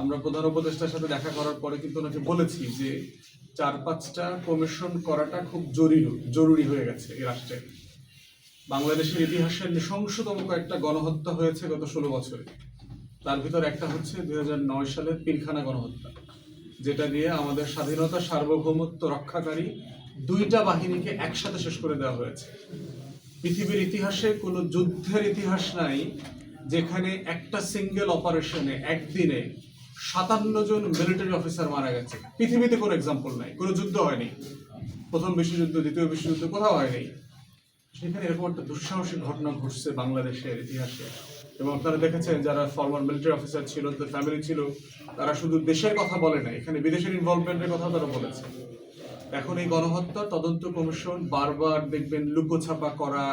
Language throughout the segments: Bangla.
আমরা প্রধান উপদেষ্টার সাথে দেখা করার পরে কিন্তু ওনাকে বলেছি যে চার পাঁচটা কমিশন করাটা খুব জরুরি জরুরি হয়ে গেছে এই রাষ্ট্রে। বাংলাদেশের ইতিহাসের নৃশংসতম কয়েকটা গণহত্যা হয়েছে গত ষোলো বছরে। তার ভিতর একটা হচ্ছে দুই নয় সালের পিলখানা গণহত্যা, যেটা দিয়ে আমাদের স্বাধীনতা সার্বভৌমত্ব রক্ষাকারী দুইটা বাহিনীকে একসাথে শেষ করে দেওয়া হয়েছে। পৃথিবীর ইতিহাসে কোনো যুদ্ধের ইতিহাস নাই, যেখানে একটা সিঙ্গেল অপারেশনে একদিনে সাতান্ন জন মিলিটারি অফিসার মারা গেছে। পৃথিবীতে কোনো এক্সাম্পল নাই, কোনো যুদ্ধ হয়নি। প্রথম বিশ্বযুদ্ধ, দ্বিতীয় বিশ্বযুদ্ধ কোথাও হয়নি। সেখানে এরকম একটা দুঃসাহসিক ঘটনা ঘটছে বাংলাদেশের ইতিহাসে। এবং আপনারা দেখেছেন যারা ফর্মার মিলিটারি অফিসার ছিল, তাদের ফ্যামিলি ছিল, তারা শুধু দেশের কথা বলে না এখানে বিদেশের ইনভলভমেন্টের কথা তারা বলেছে। এখন এই গণহত্যা তদন্ত কমিশন বারবার দেখবেন লুকোছাপা করা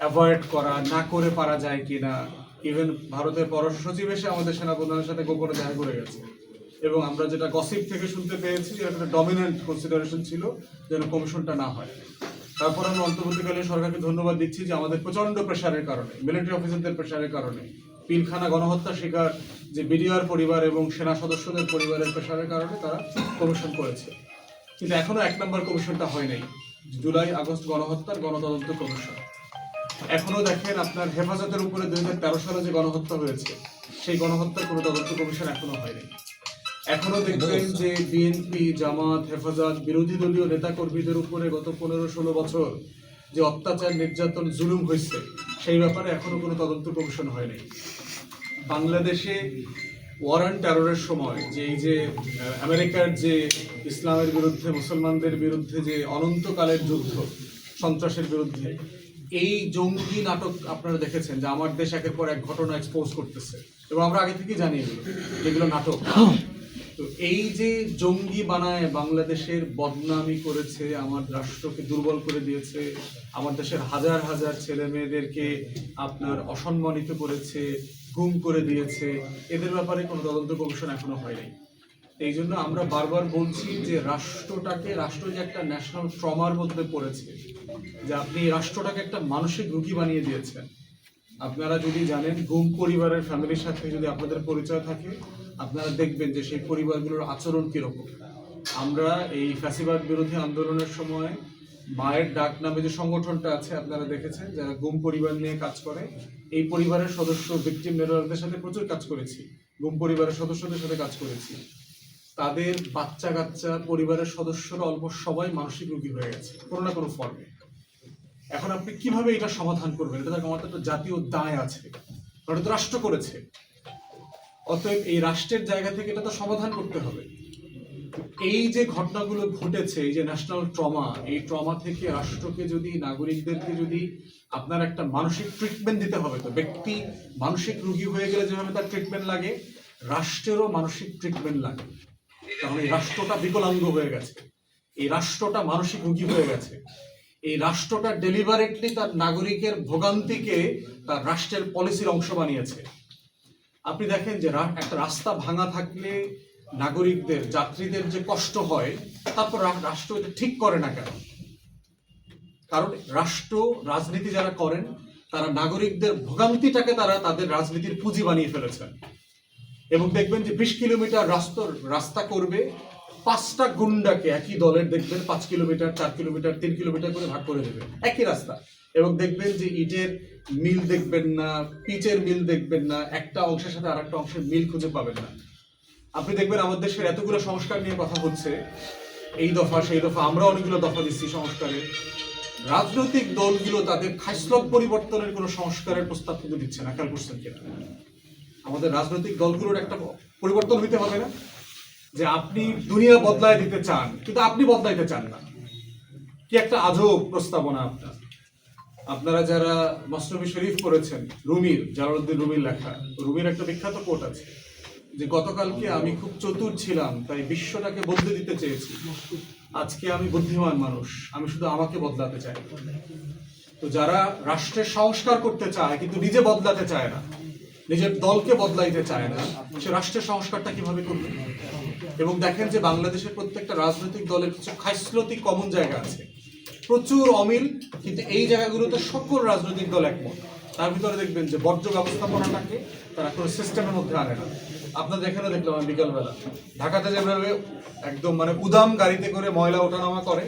অ্যাভয়েড করা, না করে পারা যায় কিনা ইভেন ভারতের পররাষ্ট্র সচিব এসে আমাদের সেনাপ্রধানের সাথে গোপনে দেখা করে গেছে। এবং আমরা যেটা গসিপ থেকে শুনতে পেয়েছি একটা ডমিনেন্ট কনসিডারেশন ছিল যেন কমিশনটা না হয়। তারপর আমরা অন্তর্বর্তীকালীন সরকারকে ধন্যবাদ দিচ্ছি যে আমাদের প্রচণ্ড প্রেশারের কারণে মিলিটারি অফিসারদের প্রেশারের কারণে, পিলখানা গণহত্যা শিকার যে বিডিআর পরিবার এবং সেনা সদস্যদের পরিবারের প্রেশারের কারণে তারা কমিশন করেছে। কিন্তু এখনও এক নম্বর কমিশনটা হয় নাই। জুলাই, আগস্ট গণহত্যার গণতদন্ত কমিশন এখনও দেখেন আপনার হেফাজতের উপরে দুই হাজার তেরো সালে যে গণহত্যা হয়েছে, সেই গণহত্যার কোনো তদন্ত কমিশন এখনও হয়নি। এখনও দেখবেন যে বিএনপি, জামাত, হেফাজত, বিরোধী দলীয় নেতা কর্মীদের উপরে গত পনেরো ষোলো বছর যে অত্যাচার, নির্যাতন, জুলুম হয়েছে, সেই ব্যাপারে এখনও কোনো তদন্ত কমিশন হয়নি। বাংলাদেশে ওয়ারান টেররের সময় যে এই যে আমেরিকার যে ইসলামের বিরুদ্ধে, মুসলমানদের বিরুদ্ধে যে অনন্তকালের যুদ্ধ, সন্ত্রাসের বিরুদ্ধে এই জঙ্গি নাটক আপনারা দেখেছেন যে আমার দেশ একের পর এক ঘটনা এক্সপোজ করতেছে। এবং আমরা আগে থেকেই জানি এগুলো যেগুলো নাটক। তো এই যে জঙ্গি বানায় বাংলাদেশের বদনামি করেছে, আমার রাষ্ট্রকে দুর্বল করে দিয়েছে, আমার দেশের হাজার হাজার ছেলে মেয়েদেরকে আপনার অসম্মানিত করেছে, গুম করে দিয়েছে, এদের ব্যাপারে কোনো তদন্ত কমিশন এখনও হয়নি। এই জন্য আমরা বারবার বলছি যে রাষ্ট্রটাকে, রাষ্ট্র যে একটা ন্যাশনাল ট্রমার মধ্যে পড়েছে, যে আপনি রাষ্ট্রটাকে একটা মানসিক রুগী বানিয়ে দিয়েছেন। আপনারা যদি জানেন, গুম পরিবারের ফ্যামিলির সাথে যদি আপনাদের পরিচয় থাকে, আপনারা দেখবেন যে সেই পরিবারগুলোর আচরণ কীরকম। আমরা এই ফ্যাসিবাদ বিরোধী আন্দোলনের সময় মায়ের ডাক নামে যে সংগঠনটা আছে, আপনারা দেখেছেন, যারা গুম পরিবার নিয়ে কাজ করে, এই পরিবারের সদস্য ভিকটিম নেটওয়ার্কদের সাথে প্রচুর কাজ করেছি। গুম পরিবারের সদস্যদের সাথে কাজ করেছি। তাদের বাচ্চা কাচ্চা পরিবারের সদস্যরা অল্প সবাই মানসিক রোগী হয়ে গেছে, কোনো না কোনো ফর্মে এখন আপনি কীভাবে এটা সমাধান করবেন? এটা তো আমাদের একটা জাতীয় দায় আছে ওটা তো রাষ্ট্র করেছে। অতএব এই রাষ্ট্রের জায়গা থেকে এটা তো সমাধান করতে হবে। এই যে ঘটনাগুলো ঘটেছে, এই যে ন্যাশনাল ট্রমা এই ট্রমা থেকে রাষ্ট্রকে যদি, নাগরিকদেরকে যদি আপনার একটা মানসিক ট্রিটমেন্ট দিতে হবে, তো ব্যক্তি মানসিক রুগী হয়ে গেলে যেভাবে তার ট্রিটমেন্ট লাগে, রাষ্ট্রেরও মানসিক ট্রিটমেন্ট লাগে। কারণ এই রাষ্ট্রটা বিকলাঙ্গ হয়ে গেছে। এই রাষ্ট্রটা মানসিক রোগী হয়ে গেছে। এই রাষ্ট্রটা ডেলিভারেটলি তার নাগরিকের ভোগান্তিকে তার রাষ্ট্রের পলিসির অংশ বানিয়েছে। আপনি দেখেন যে একটা রাস্তা ভাঙা থাকলে নাগরিকদের, যাত্রীদের যে কষ্ট হয়, তারপর রাষ্ট্র এটা ঠিক করে না কেন? কারণ রাষ্ট্র, রাজনীতি যারা করেন, তারা নাগরিকদের ভোগান্তিটাকে তারা তাদের রাজনীতির পুঁজি বানিয়ে ফেলেছেন। এবং দেখবেন যে বিশ কিলোমিটার রাস্তা রাস্তা করবে পাঁচটা গুন্ডাকে একই দলের দেখবেন পাঁচ কিলোমিটার, চার কিলোমিটার, তিন কিলোমিটার করে ভাগ করে দেবে। একই রাস্তা। এবং দেখবেন যে ইটের মিল দেখবেন না, পিচের মিল দেখবেন না, একটা অংশের সাথে আরেকটা অংশের মিল খুঁজে পাবেন না। আপনি দেখবেন আমাদের দেশের এতগুলো সংস্কার নিয়ে কথা হচ্ছে। এই দফা, সেই দফা, আমরা অনেকগুলো দফা দিচ্ছি সংস্কারের রাজনৈতিক দলগুলো তাদের খাইসলক পরিবর্তনের কোনো সংস্কারের প্রস্তাব কিন্তু দিচ্ছে না। খেয়াল করছেন কিনা? আমাদের রাজনৈতিক দলগুলোর একটা পরিবর্তন হইতে হবে না, যে আপনি দুনিয়া বদলায় দিতে চান, কিন্তু আপনি বদলাইতে চান না। কি একটা আজব প্রস্তাবনা আপনার। আপনারা যারা মসনবী শরীফ করেছেন রুমির, জালালউদ্দিন রুমির লেখা, রুমির একটা বিখ্যাত কোট আছে, যে গতকালকে আমি খুব চতুর ছিলাম, তাই বিশ্বটাকে বদলে দিতে চেয়েছি। আজকে আমি বুদ্ধিমান মানুষ, আমি শুধু আমাকে বদলাতে চাই। তো যারা রাষ্ট্রের সংস্কার করতে চায়, কিন্তু নিজে বদলাতে চায় না নিজের দলকে বদলাইতে চায় না, সে রাষ্ট্রের সংস্কারটা কীভাবে করবে? এবং দেখেন যে বাংলাদেশের প্রত্যেকটা রাজনৈতিক দলের কিছু খাইসলতি কমন জায়গা আছে। প্রচুর অমিল, কিন্তু এই জায়গাগুলোতে সকল রাজনৈতিক দল একমত। তার ভিতরে দেখবেন যে বর্জ্য ব্যবস্থাপনাটাকে তারা কোনো সিস্টেমের মধ্যে আনে না। আপনাদের এখানে দেখলাম আমি বিকালবেলা, ঢাকাতে যেভাবে একদম মানে উদাম গাড়িতে করে ময়লা ওঠানামা করে,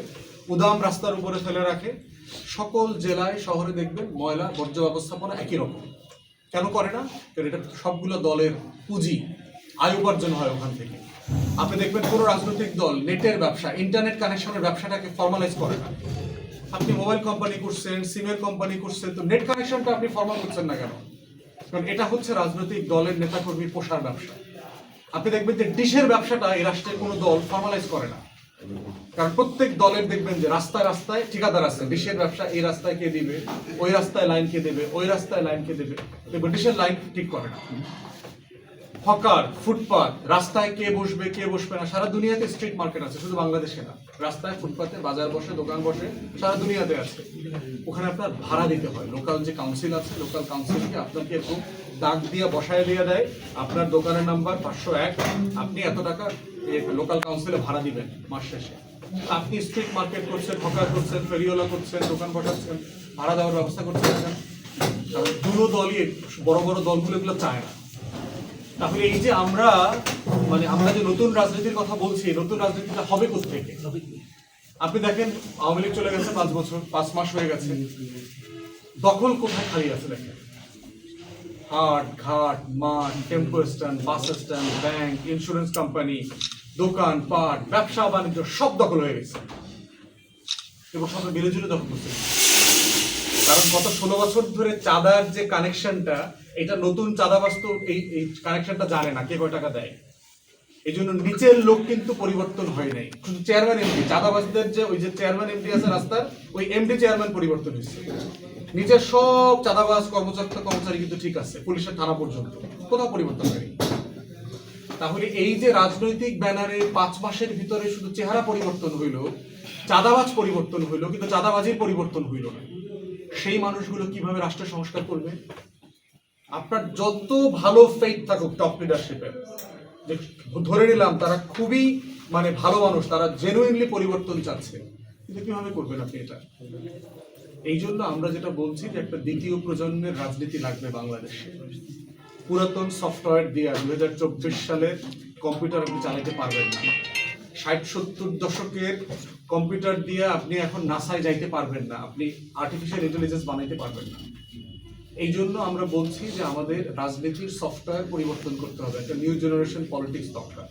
উদাম রাস্তার উপরে ফেলে রাখে, সকল জেলায়, শহরে দেখবেন ময়লা, বর্জ্য ব্যবস্থাপনা একই রকম। কেন করে না? কারণ এটা সবগুলো দলের পুঁজি আয় উপার্জন হয় ওখান থেকে। আপনি দেখবেন কোনো রাজনৈতিক দল, নেটের ব্যবসা ইন্টারনেট কানেকশনের ব্যবসাটাকে ফর্মালাইজ করে না। আপনি মোবাইল কোম্পানি করছেন সিমের কোম্পানি করছেন, তো নেট কানেকশনটা আপনি ফর্মাল করছেন না কেন? কারণ এটা হচ্ছে রাজনৈতিক দলের নেতাকর্মী পোষার ব্যবসা। আপনি দেখবেন যে ডিশের ব্যবসাটা এই রাষ্ট্রের কোনো দল ফর্মালাইজ করে না। কারণ প্রত্যেক দলের দেখবেন যে রাস্তায় রাস্তায় ঠিকাদার আছে। ডিশের ব্যবসা এই রাস্তায় কে দিবে, ওই রাস্তায় লাইন কে দেবে, ওই রাস্তায় লাইন কে দেবে। দেখবেন ডিশের লাইন ঠিক করে না। হকার, ফুটপাত, রাস্তায় কে বসবে কে বসবে না, সারা দুনিয়াতে স্ট্রিট মার্কেট আছে, শুধু বাংলাদেশে না। রাস্তায়, ফুটপাতে, বাজার বসে, দোকান বসে, সারা দুনিয়াতে আছে। ওখানে আপনার ভাড়া দিতে হয়। লোকাল যে কাউন্সিল আছে লোকাল কাউন্সিলকে আপনাকে একটু দাগ দিয়ে, বসায় দিয়ে দেয়। আপনার দোকানের নাম্বার পাঁচশো এক। আপনি এত টাকা লোকাল কাউন্সিলে ভাড়া দিবেন মাস শেষে। আপনি স্ট্রিট মার্কেট করছেন হকার করছেন ফেরিওলা করছেন, দোকান বসাচ্ছেন ভাড়া দেওয়ার ব্যবস্থা করছেন না কেন? কারণ দুটো দলই, বড় বড় দলগুলো এগুলো চায় না। তাহলে এই যে আমরা মানে আমরা যে নতুন রাজনীতির কথা বলছি, নতুন রাজনীতিটা হবে থেকে আপনি দেখেন, আওয়ামী লীগ চলে গেছে পাঁচ বছর, পাঁচ মাস হয়ে গেছে। দখল কোথায় খালি আছে দেখেন? হাট, ঘাট, মাঠ tempo stand bus stand bank insurance company দোকান, পাট, ব্যবসা, বাণিজ্য, সব দখল হয়ে গেছে। এবং সব মিলে জুলে দখল করছে। কারণ গত ষোলো বছর ধরে চাঁদার যে কানেকশনটা এটা নতুন চাঁদাবাজ তো এই এই কানেকশনটা জানে না কে কয় টাকা দেয়। এই জন্য নিচের লোক কিন্তু পরিবর্তন হয় নাই। শুধু চেয়ারম্যান এমডি চাঁদাবাজদের যে ওই যে চেয়ারম্যান এমডি আছে রাস্তার, ওই এমডি চেয়ারম্যান পরিবর্তন হয়েছে। নিচের সব চাঁদাবাজ কর্মচারী কর্মচারী কিন্তু ঠিক আছে, পুলিশের থানা পর্যন্ত, কোথাও পরিবর্তন হয়নি। তাহলে এই যে রাজনৈতিক ব্যানারে পাঁচ মাসের ভিতরে শুধু চেহারা পরিবর্তন হইল, চাঁদাবাজ পরিবর্তন হইল, কিন্তু চাঁদাবাজির পরিবর্তন হইল না। সেই মানুষগুলো কীভাবে রাষ্ট্র সংস্কার করবে? আপনার যত ভালো ফেইট থাকুক টপ লিডারশিপে ধরে নিলাম তারা খুবই মানে ভালো মানুষ, তারা জেনুইনলি পরিবর্তন চাচ্ছে। কিন্তু কীভাবে করবেন আপনি এটা? এই জন্য আমরা যেটা বলছি যে একটা দ্বিতীয় প্রজন্মের রাজনীতি লাগবে বাংলাদেশে। পুরাতন সফটওয়্যার দিয়ে দু হাজার চব্বিশ সালের কম্পিউটার আপনি চালাতে পারবেন না। ষাট, সত্তর দশকের কম্পিউটার দিয়ে আপনি এখন নাসায় যাইতে পারবেন না। আপনি আর্টিফিশিয়াল ইন্টেলিজেন্স বানাইতে পারবেন না। এই জন্য আমরা বলছি যে আমাদের রাজনীতির সফটওয়্যার পরিবর্তন করতে হবে, একটা নিউ জেনারেশন পলিটিক্স দরকার।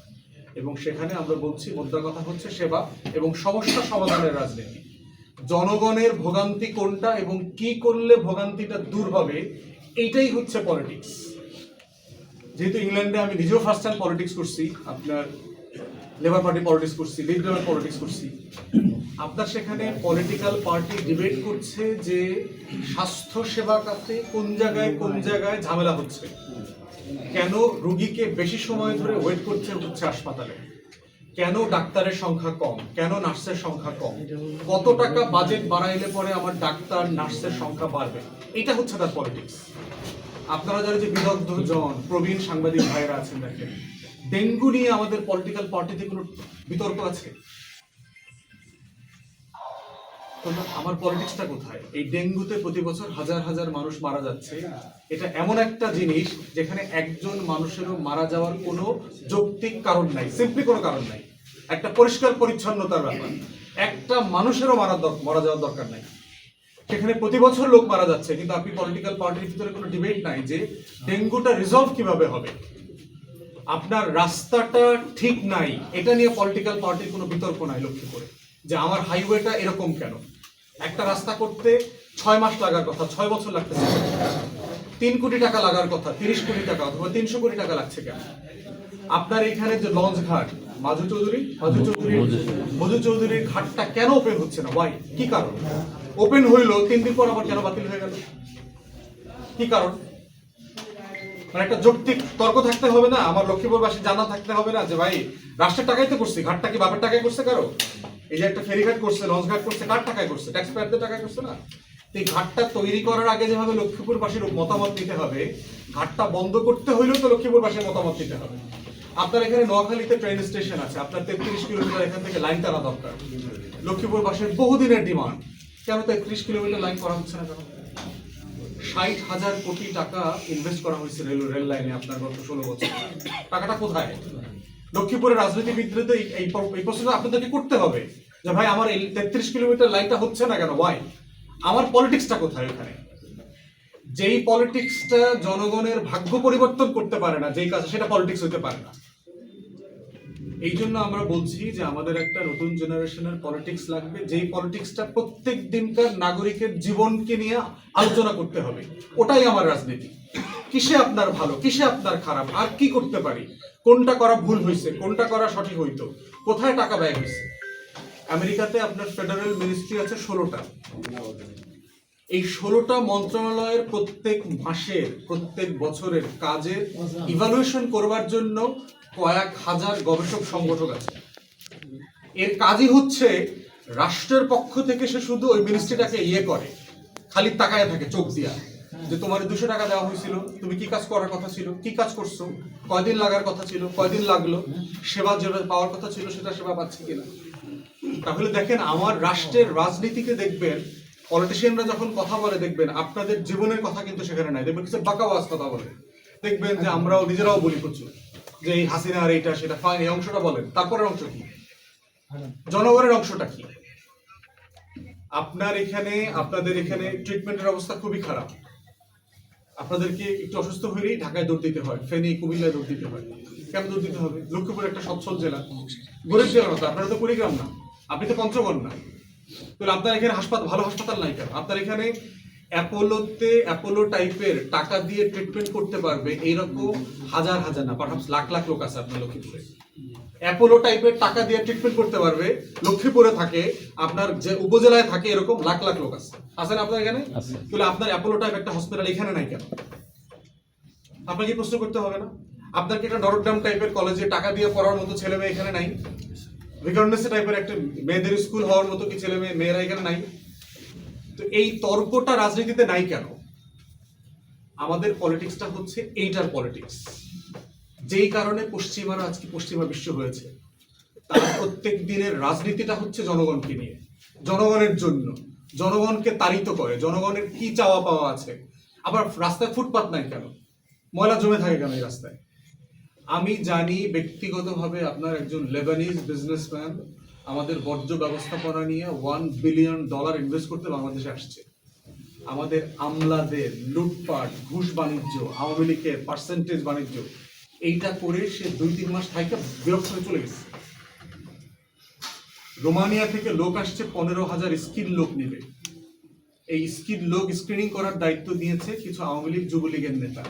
এবং সেখানে আমরা বলছি, মোদ্দা কথা হচ্ছে সেবা এবং সমস্যা সমাধানের রাজনীতি। জনগণের ভোগান্তি কোনটা এবং কি করলে ভোগান্তিটা দূর হবে, এইটাই হচ্ছে পলিটিক্স যেহেতু ইংল্যান্ডে আমি নিজেও ফার্স্ট টাইম পলিটিক্স করছি, আপনার লেবার পার্টি পলিটিক্স করছি লিবারেল পলিটিক্স করছি। আপনার সেখানে পলিটিক্যাল পার্টি ডিবেট করছে যে স্বাস্থ্য সেবা খাতে কোন জায়গায় কোন জায়গায় ঝামেলা হচ্ছে। কেন রুগীকে বেশি সময় ধরে ওয়েট করছে হচ্ছে হাসপাতালে? কেন ডাক্তারের সংখ্যা কম? কেন নার্সের সংখ্যা কম? কত টাকা বাজেট বাড়াইলে পরে আমার ডাক্তার, নার্সের সংখ্যা বাড়বে? এটা হচ্ছে তার পলিটিক্স আপনারা যারা যে বিদগ্ধ জন প্রবীণ সাংবাদিক ভাইয়েরা আছেন দেখেন ডেঙ্গু নিয়ে আমাদের পলিটিক্যাল পার্টিতে কোনো বিতর্ক আছে? আমার পলিটিক্সটা কোথায়? এই ডেঙ্গুতে প্রতি বছর হাজার হাজার মানুষ মারা যাচ্ছে। এটা এমন একটা জিনিস যেখানে একজন মানুষেরও মারা যাওয়ার কোনো যৌক্তিক কারণ নাই সিম্পলি কোনো কারণ নাই। একটা পরিষ্কার পরিচ্ছন্নতার ব্যাপার। একটা মানুষেরও মারা মারা যাওয়ার দরকার নাই। সেখানে প্রতি বছর লোক মারা যাচ্ছে, কিন্তু আপনি পলিটিক্যাল পার্টির ভিতরে কোনো ডিবেট নাই যে ডেঙ্গুটা রিজলভ কীভাবে হবে। আপনার রাস্তাটা ঠিক নাই এটা নিয়ে পলিটিক্যাল পার্টির কোনো বিতর্ক নাই লক্ষ্য করে যে আমার হাইওয়েটা এরকম কেন? একটা রাস্তা করতে ছয় মাস লাগার কথা ছয় বছর লাগতেছে। তিন কোটি টাকা লাগার কথা তিরিশ কোটি টাকা অথবা তিনশো কোটি টাকা লাগছে কেন? আপনার এখানে যে লঞ্চ ঘাট মাজু চৌধুরী মাজু চৌধুরী। মধু চৌধুরীর ঘাটটা কেন ওপেন হচ্ছে না? ওয়াই কি কারণ? ওপেন হইল তিন দিন পর আবার কেন বাতিল হয়ে গেল? কি কারণ? মানে একটা যৌক্তিক তর্ক থাকতে হবে না, আমার লক্ষ্মীপুরবাসী জানা থাকতে হবে না যে ভাই, রাষ্ট্রের টাকাই তো করছি, ঘাটটা কি বাপের টাকায় করছে কারও? এই যে একটা ফেরিঘাট করছে, লঞ্চ ঘাট করছে, কার টাকায় করছে? ট্যাক্স পেয়ারদের টাকায় করছে না? এই ঘাটটা তৈরি করার আগে যেভাবে লক্ষ্মীপুরবাসীর মতামত নিতে হবে, ঘাটটা বন্ধ করতে হইলেও তো লক্ষ্মীপুরবাসীর মতামত নিতে হবে। আপনার এখানে নোয়াখালীতে ট্রেন স্টেশন আছে, আপনার তেত্রিশ কিলোমিটার এখান থেকে লাইন টানা দরকার। লক্ষ্মীপুরবাসীর বহুদিনের ডিমান্ড কেন তেত্রিশ কিলোমিটার লাইন করা হচ্ছে না কেন? ষাট হাজার কোটি টাকা ইনভেস্ট করা হয়েছে রেল রেল লাইনে আপনার গত ষোলো বছর। টাকাটা কোথায়? লক্ষ্মীপুরের রাজনীতিবিদদের তো এই প্রশ্নটা আপনাদেরকে করতে হবে। যে ভাই, আমার এই তেত্রিশ কিলোমিটার লাইনটা হচ্ছে না কেন? ওয়াই আমার পলিটিক্সটা কোথায় ওখানে? যেই পলিটিক্সটা জনগণের ভাগ্য পরিবর্তন করতে পারে না, যেই কাজ, সেটা পলিটিক্স হতে পারে না। এই জন্য আমরা বলছি যে আমাদের একটা নতুন জেনারেশনের পলিটিক্স লাগবে। যেই পলিটিক্সটা প্রত্যেক দিনকার নাগরিকের জীবনকে নিয়ে আলোচনা করতে হবে। ওটাই আমার রাজনীতি। কিসে আপনার ভালো কিসে আপনার খারাপ আর কি করতে পারি? কোনটা করা ভুল হয়েছে কোনটা করা সঠিক হইতো? কোথায় টাকা ব্যয় হয়েছে আমেরিকাতে আপনার ফেডারেল মিনিস্ট্রি আছে ষোলোটা। এই ষোলোটা মন্ত্রণালয়ের প্রত্যেক মাসের প্রত্যেক বছরের কাজের ইভালুয়েশন করবার জন্য কয়েক হাজার গবেষক সংগঠক আছে। এর কাজই হচ্ছে রাষ্ট্রের পক্ষ থেকে সে শুধু ওই মিনিস্ট্রিটাকে ইয়ে করে, খালি তাকায় থাকে, চোখ দিয়া। যে তোমার দুশো টাকা দেওয়া হয়েছিল, তুমি কি কাজ করার কথা ছিল, কি কাজ করছ, কয়দিন লাগার কথা ছিল, কয়দিন লাগল, সেবা যেটা পাওয়ার কথা ছিল, সেটা সেবা পাচ্ছে কিনা? তাহলে দেখেন, আমার রাষ্ট্রের রাজনীতিকে দেখবেন পলিটিশিয়ানরা যখন কথা বলে, দেখবেন আপনাদের জীবনের কথা কিন্তু সেখানে নাই। দেখবেন কিছু বাকাওয়াজ কথা বলে। দেখবেন যে আমরাও নিজেরাও বলি প্রচুর। যে এই হাসিনা আর এইটা সেটা ফাইন এই অংশটা বলেন। তারপরের অংশ কি? জনগণের অংশটা কি? আপনার এখানে আপনাদের এখানে ট্রিটমেন্টের অবস্থা খুবই খারাপ। আপনাদেরকে একটু অসুস্থ হলেই ঢাকায় দৌড় দিতে হয় ফেনী কুমিল্লায় দৌড় দিতে হয়। কেন দৌড় দিতে হবে? লক্ষ্মীপুর একটা সচ্ছল জেলা। গরিব জেলা মতো আপনারা তো কুড়িগ্রাম না। আপনি তো পঞ্চগড় না। তাহলে আপনার এখানে হাসপাতাল ভালো হাসপাতাল নাই কেন? আপনার এখানে অ্যাপোলোতে অ্যাপোলো টাইপের টাকা দিয়ে ট্রিটমেন্ট করতে পারবে এইরকম হাজার হাজার না পাঠাপ লাখ লাখ লোক আছে আপনার লক্ষ্মীপুরে। অ্যাপোলো টাইপের টাকা দিয়ে ট্রিটমেন্ট করতে পারবে লক্ষ্মীপুরে থাকে আপনার যে উপজেলায় থাকে এরকম লাখ লাখ লোক আছে। আছে না আপনার এখানে। তাহলে আপনার অ্যাপোলো টাইপ একটা হসপিটাল এখানে নাই কেন? আপনাকে প্রশ্ন করতে হবে না? আপনার কি একটা নরডাম টাইপের কলেজে টাকা দিয়ে পড়ার মতো ছেলে মেয়ে এখানে নাই? ভিকারনেসে টাইপের একটা মেয়েদের স্কুল হওয়ার মতো কি ছেলে মেয়ে মেয়েরা এখানে নাই? তো এই তর্কটা রাজনীতিতে নাই কেন? আমাদের পলিটিক্সটা হচ্ছে এইটার পলিটিক্স যেই কারণে পশ্চিমারা আজকে পশ্চিমা বিশ্ব হয়েছে, তার প্রত্যেক দিনের রাজনীতিটা হচ্ছে জনগণকে নিয়ে, জনগণের জন্য, জনগণকে তাড়িত করে, জনগণের কি চাওয়া পাওয়া আছে। আবার রাস্তায় ফুটপাত নাই কেন? ময়লা জমে থাকে কেন এই রাস্তায়? আমি জানি ব্যক্তিগতভাবে আপনার একজন লেবানিজ বিজনেসম্যান আমাদের বর্জ্য ব্যবস্থাপনা নিয়ে ওয়ান বিলিয়ন ডলার ইনভেস্ট করতে বাংলাদেশে আসছে। আমাদের আমলাদের লুটপাট, ঘুষ বাণিজ্য, আওয়ামী লীগের পার্সেন্টেজ বাণিজ্য, এইটা করে সে দুই তিন মাস থাইকে বিরক্ত হয়ে চলে গেছে। রোমানিয়া থেকে লোক আসছে পনেরো হাজার স্কিল লোক নেবে এই স্কিল লোক স্ক্রিনিং করার দায়িত্ব দিয়েছে কিছু আওয়ামী লীগ, যুবলীগের নেতা।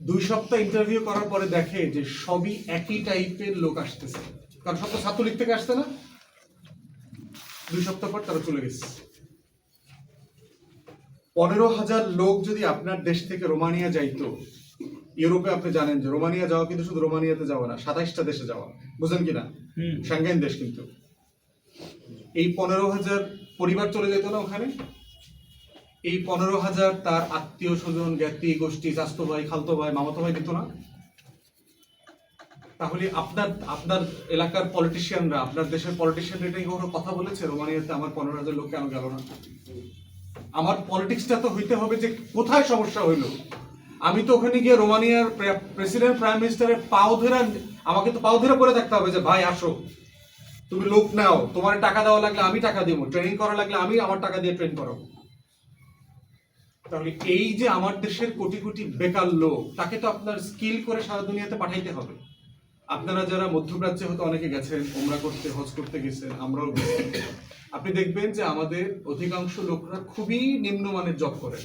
দুই সপ্তাহ ইন্টারভিউ করার পরে দেখে যে সবই একই টাইপের লোক আসতেছে। কারণ সব তো ছাত্রলীগ থেকে আসছে না। দুই সপ্তাহ পর তারা চলে গেছে। পনেরো হাজার লোক যদি আপনার দেশ থেকে রোমানিয়া যাইতো ইউরোপে আপনি জানেন যে রোমানিয়া যাওয়া কিন্তু শুধু রোমানিয়াতে যাওয়া না সাতাইশটা দেশে যাওয়া। বুঝলেন কি না? সাংঘাইন দেশ কিন্তু। এই পনেরো হাজার পরিবার চলে যেত না ওখানে? এই পনেরো হাজার তার আত্মীয় স্বজন জ্ঞাতি গোষ্ঠী চাস্তো ভাই খালতো ভাই মামাতো ভাই দিত না। তাহলে আপনার আপনার এলাকার পলিটিশিয়ানরা আপনার দেশের পলিটিশিয়ান এটা কোনো কথা বলেছে? রোমানিয়াতে আমার পনেরো হাজার লোক কেন গেল না? আমার পলিটিক্সটা তো হইতে হবে যে কোথায় সমস্যা হইল। আমি তো ওখানে গিয়ে রোমানিয়ার প্রেসিডেন্ট প্রাইম মিনিস্টারের পাও ধরে, আমাকে তো পাও ধরে পড়ে থাকতে হবে যে, ভাই, আসো। তুমি লোক নাও। তোমার টাকা দেওয়া লাগলে আমি টাকা দেবো। ট্রেনিং করা লাগলে আমি আমার টাকা দিয়ে ট্রেন করাবো। তাহলে এই যে আমার দেশের কোটি কোটি বেকার লোক, তাকে তো আপনার স্কিল করে সারা দুনিয়াতে পাঠাইতে হবে। আপনারা যারা মধ্যপ্রাচ্যে হয়তো অনেকে গেছেন, ওমরা করতে, হজ করতে গেছেন, আমরাও আপনি দেখবেন যে আমাদের অধিকাংশ লোকরা খুবই নিম্নমানের জব করেন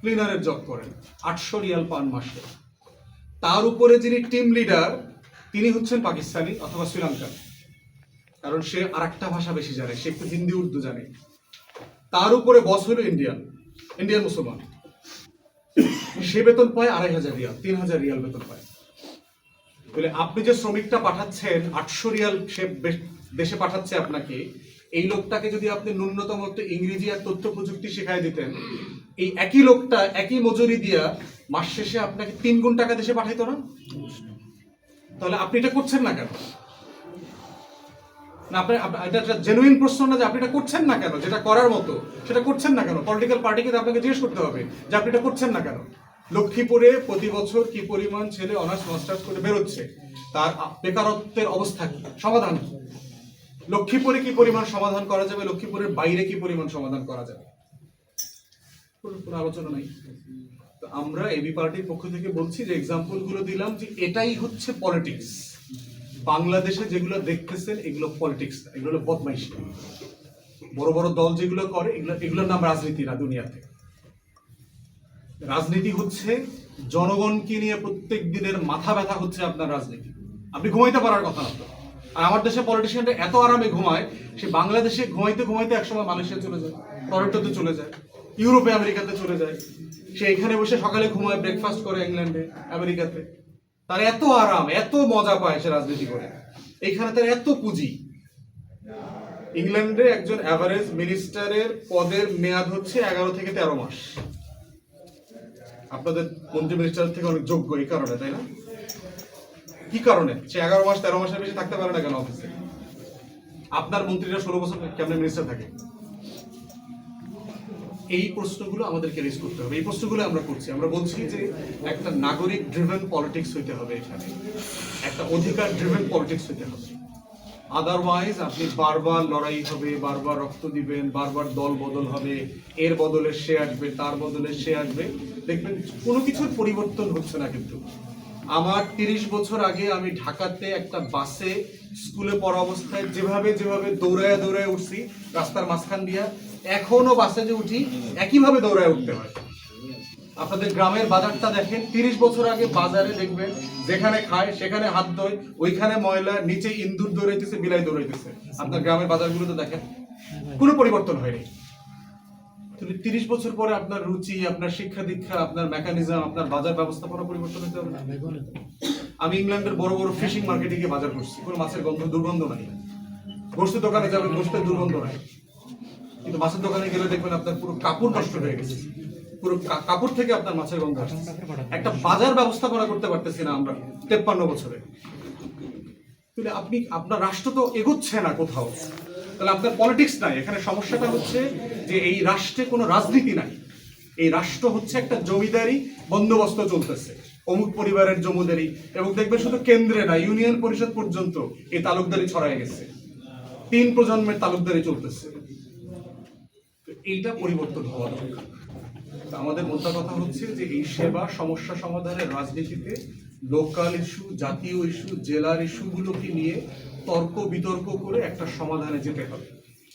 ক্লিনারের জব করেন, আটশো রিয়াল পান মাসে। তার উপরে যিনি টিম লিডার তিনি হচ্ছেন পাকিস্তানি অথবা শ্রীলঙ্কান। কারণ সে আর একটা ভাষা বেশি জানে, সে একটু হিন্দি, উর্দু জানে। তার উপরে বস হলো ইন্ডিয়ান ইন্ডিয়ান মুসলমান। সে বেতন পায় আড়াই হাজার রিয়াল, তিন হাজার রিয়াল বেতন পায়। বলে, আপনি যে শ্রমিকটা পাঠাচ্ছেন, আটশো রিয়াল সে দেশে পাঠাচ্ছে আপনাকে, এই লোকটাকে যদি আপনি ন্যূনতম একটু ইংরেজি আর তথ্য প্রযুক্তি শেখায় দিতেন, এই একই লোকটা, একই মজুরি দিয়া মাস শেষে আপনাকে তিন গুণ টাকা দেশে পাঠাইতো না? তাহলে আপনি এটা করছেন না কেন? না, আপনি জেনুইন প্রশ্ন না যে আপনি এটা করছেন না কেন? যেটা করার মতো, সেটা করছেন না কেন? পলিটিক্যাল পার্টিকে আপনাকে জিজ্ঞেস করতে হবে যে আপনি এটা করছেন না কেন? লক্ষ্মীপুরে প্রতি বছর কি পরিমাণ ছেলে অনার্স, মাস্টার্স করে বেরোচ্ছে? তার বেকারত্বের অবস্থা কি? সমাধান কি? লক্ষ্মীপুরে কি পরিমাণ সমাধান করা যাবে? লক্ষ্মীপুরের বাইরে কি পরিমাণ সমাধান করা যাবে? কোনো আলোচনা নাই। তো আমরা এবি পার্টির পক্ষ থেকে বলছি যে এক্সাম্পলগুলো দিলাম যে এটাই হচ্ছে পলিটিক্স বাংলাদেশে যেগুলো দেখতেছেন, এগুলো পলিটিক্স এগুলো হলো বদমাইশি। বড় বড় দল যেগুলো করে, এগুলো, এগুলোর নাম রাজনীতি না দুনিয়াতে। রাজনীতি হচ্ছে, জনগণকে নিয়ে প্রত্যেক দিনের মাথা ব্যথা হচ্ছে আপনার রাজনীতি। আপনি ঘুমাইতে পারার কথা না আর আমার দেশে পলিটিশিয়ানরা এত আরামে ঘুমায়, সে বাংলাদেশে ঘুমাইতে ঘুমাইতে একসময় মালয়েশিয়া চলে যায়, টরেন্টোতে চলে যায়, ইউরোপে, আমেরিকাতে চলে যায়। সে এখানে বসে সকালে ঘুমায় ব্রেকফাস্ট করে ইংল্যান্ডে, আমেরিকাতে। তার এত আরাম, এত মজা পায় সে রাজনীতি করে। এইখানে তার এত পুঁজি। ইংল্যান্ডে একজন অ্যাভারেজ মিনিস্টারের পদের মেয়াদ হচ্ছে এগারো থেকে তেরো মাস। আপনাদের মন্ত্রী মিনিস্টার থেকে অনেক যোগ্য, এই কারণে, তাই না? কি কারণে? সে এগারো মাস, তেরো মাসের বেশি থাকতে পারে না কেন অফিসে আপনার মন্ত্রীরা ষোলো বছর কেমন মিনিস্টার থাকে? এই প্রশ্নগুলো আমাদেরকে রেজ করতে হবে। এই প্রশ্নগুলো আমরা করছি। আমরা বলছি যে একটা নাগরিক ড্রিভেন পলিটিক্স হইতে হবে এখানে। একটা অধিকার ড্রিভেন পলিটিক্স হইতে হবে। আদারওয়াইজ আপনি বারবার লড়াই হবে, বারবার রক্ত দিবেন, বারবার দল বদল হবে, এর বদলে সে আসবে, তার বদলে সে আসবে। দেখবেন, কোনো কিছুর পরিবর্তন হচ্ছে না কিন্তু। আমার তিরিশ বছর আগে আমি ঢাকাতে একটা বাসে স্কুলে পড়া অবস্থায় যেভাবে যেভাবে দৌড়ায় দৌড়ায় উঠছি, রাস্তার মাঝখান দিয়া, এখনও বাসে যে উঠি, একইভাবে দৌড়ায় উঠতে হয়। আপনাদের গ্রামের বাজারটা দেখেন, তিরিশ বছর আগে বাজারে দেখবেন, যেখানে খায় সেখানে হাত ধোয়, ওইখানে ময়লা, নিচে ইন্দুর দৌড়াইতেছে, বিলাই দৌড়াইতেছে। আপনার গ্রামের বাজারগুলো তো দেখেন, কোনো পরিবর্তন হয়নি। তাহলে তিরিশ বছর পরে আপনার রুচি, আপনার শিক্ষা দীক্ষা, আপনার মেকানিজম আপনার বাজার ব্যবস্থাপনা পরিবর্তন হতে হবে আমি ইংল্যান্ডের বড় বড় ফিশিং মার্কেটে গিয়ে বাজার করছি। কোনো মাছের গন্ধ, দুর্গন্ধ নাই। গোষ্ঠের দোকানে যাবেন গোষ্ঠের দুর্গন্ধ নাই। কিন্তু মাছের দোকানে গেলে দেখবেন আপনার পুরো কাপড় নষ্ট হয়ে গেছে। পুরো কাপড় থেকে আপনার মাছের গন্ধ আসছে। একটা বাজার ব্যবস্থাপনা করতে পারতেছি না আমরা তেপ্পান্ন বছরে। তাহলে আপনি আপনার রাষ্ট্র তো এগোচ্ছে না কোথাও। তাহলে আপনার পলিটিক্স নাই। এখানে সমস্যাটা হচ্ছে যে এই রাষ্ট্রে কোনো রাজনীতি নাই। এই রাষ্ট্র হচ্ছে একটা জমিদারি বন্দোবস্ত চলতেছে। অমুক পরিবারের জমিদারি এবং দেখবেন শুধু কেন্দ্রে না ইউনিয়ন পরিষদ পর্যন্ত এই তালুকদারি ছড়ায় গেছে। তিন প্রজন্মের তালুকদারি চলতেছে। এইটা পরিবর্তন হওয়া দরকার। আমাদের মোদ্দা কথা হচ্ছে যে এই সেবা সমস্যা সমাধানের রাজনীতিতে লোকাল ইস্যু জাতীয় ইস্যু জেলার ইস্যুগুলোকে নিয়ে তর্ক বিতর্ক করে একটা সমাধানে যেতে হবে।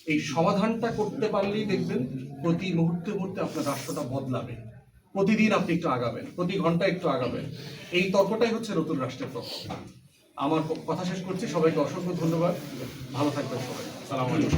এই সমাধানটা করতে পারলেই দেখবেন প্রতি মুহূর্তে মুহূর্তে আপনার রাষ্ট্রটা বদলাবে। প্রতিদিন আপনি একটু আগাবেন, প্রতি ঘণ্টা একটু আগাবেন। এই তর্কটাই হচ্ছে নতুন রাষ্ট্রের তর্ক। আমার কথা শেষ করছি, সবাইকে অসংখ্য ধন্যবাদ। ভালো থাকবেন সবাই। সালাম আলাইকুম।